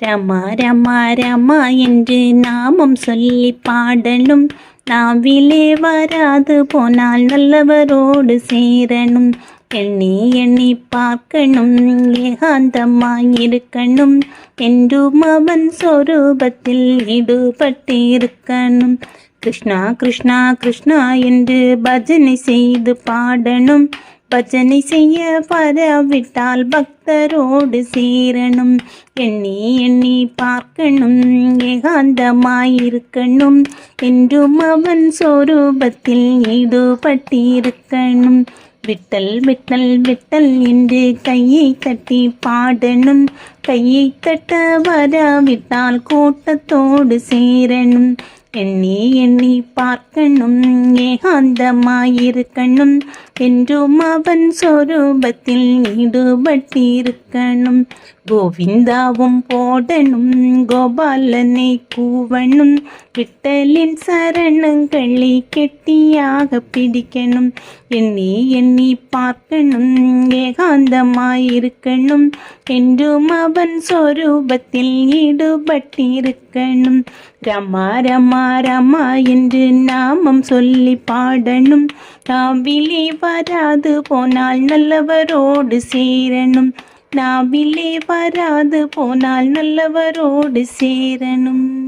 ரமா ரமா ரமா என்று நாமம் சொல்லி பாடணும். நாவிலே வராது போனால் நல்லவரோடு சேரணும். எண்ணி எண்ணி பார்க்கணும். ஏகாந்தமாய் இருக்கணும். என்றும் அவன் சொரூபத்தில் ஈடுபட்டிருக்கணும். கிருஷ்ணா கிருஷ்ணா கிருஷ்ணா என்று பஜனை செய்து பாடணும். பஜனை செய்ய வரவிட்டால் பக்தரோடு சேரணும். எண்ணி பார்க்கணும் ஏகாந்தமாயிருக்கணும் என்றும் அவன் சொரூபத்தில் ஈடுபட்டிருக்கணும் விட்டல் விட்டல் விட்டல் என்று கையை தட்டி பாடணும். கையை தட்ட வராவிட்டால் கூட்டத்தோடு சேரணும். எண்ணி எண்ணி பார்க்கணும் ஏகாந்தமாயிருக்கணும். என்றும் அவன் சொரூபத்தில் ஈடுபட்டிருக்கணும். கோவிந்தாவும் போடணும் கோபாலனை கூவணும். விட்டலின் சரணங்களை கெட்டியாக பிடிக்கணும். எண்ணி எண்ணி பார்க்கணும் ஏகாந்தமாயிருக்கணும். என்றும் அவன் சொரூபத்தில் ஈடுபட்டிருக்கணும். ரமா ரமா ரமா என்று நாமம் சொல்லி பாடணும். நாவிலே வராது போனால் நல்லவரோடு சேரணும். நாவிலே வராது போனால் நல்லவரோடு சேரணும்.